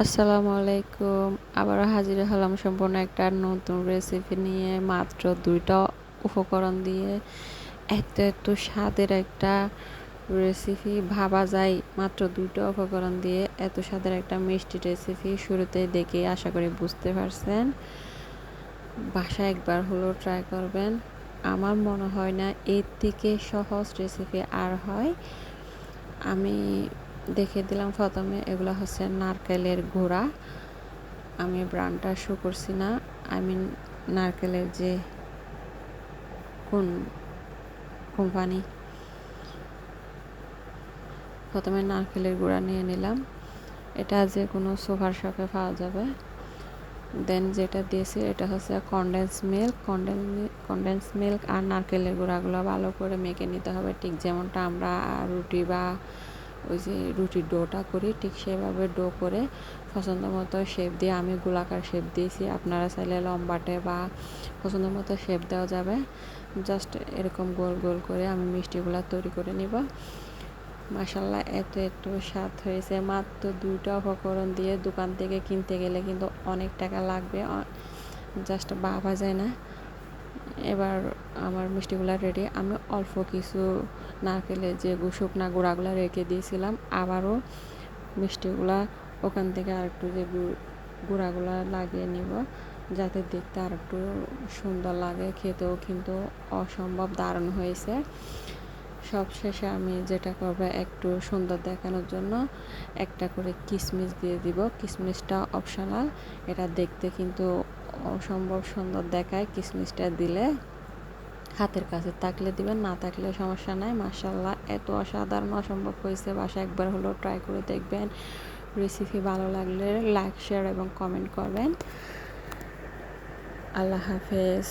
আসসালামু আলাইকুম আবারও হাজির হলাম সম্পূর্ণ একটা নতুন রেসিপি নিয়ে, মাত্র দুইটা উপকরণ দিয়ে। এত এত স্বাদের একটা রেসিপি ভাবা যায়। মাত্র দুইটা উপকরণ দিয়ে এত স্বাদের একটা মিষ্টি রেসিপি শুরুতে দেখে আশা করি বুঝতে পারছেন। বাসা একবার হলো ট্রাই করবেন। আমার মনে হয় না এর থেকে সহজ রেসিপি আর হয়। আমি দেখে দিলাম প্রথমে। এগুলো হচ্ছে নারকেলের গুঁড়া। আমি ব্রান্ডটা শো করছি না। আমি নারকেলের যে কোন কোম্পানি প্রথমে নারকেলের গুঁড়া নিয়ে নিলাম। এটা যে কোনো সোফার শপে পাওয়া যাবে। দেন যেটা দিয়েছি, এটা হচ্ছে condense milk condense condense milk আর নারকেলের গুঁড়াগুলো ভালো করে মেখে নিতে হবে। ঠিক যেমনটা আমরা রুটি বা ওই যে রুটির ডোটা করি, ঠিক সেভাবে ডো করে পছন্দ মতো শেপ দিয়ে আমি গোলাকার শেপ দিয়েছি। আপনারা চাইলে লম্বাটে বা পছন্দ মতো শেপ দেওয়া যাবে। জাস্ট এরকম গোল গোল করে আমি মিষ্টিগুলো তৈরি করে নিব। মাসাল্লাহ এত এত স্বাদ হয়েছে। মাত্র দুইটা উপকরণ দিয়ে দোকান থেকে কিনতে গেলে কিন্তু অনেক টাকা লাগবে। জাস্ট বাবা যায় না। এবার আমার মিষ্টিগুলো রেডি আমি অল্প কিছু না নারকেলের যে শুকনা গুঁড়াগুলো রেখে দিয়েছিলাম, আবারও মিষ্টিগুলা ওখান থেকে আর একটু যে গুঁড়াগুলা লাগিয়ে নিব, যাতে দেখতে আর একটু সুন্দর লাগে। খেতেও কিন্তু অসম্ভব দারুণ হয়েছে। সবশেষে আমি যেটা করব, একটু সুন্দর দেখানোর জন্য একটা করে কিশমিশ দিয়ে দিব। কিশমিশটা অপশনাল এটা দেখতে কিন্তু অসম্ভব সুন্দর দেখায় কিশমিশটা দিলে। হাতের কাছে থাকলে দিবেন, না থাকলে সমস্যা নাই মাসাল্লাহ এত অসাধারণ অসম্ভব হয়েছে বাসা একবার হলেও ট্রাই করে দেখবেন। রেসিপি ভালো লাগলে লাইক শেয়ার এবং কমেন্ট করবেন। আল্লাহ হাফেজ।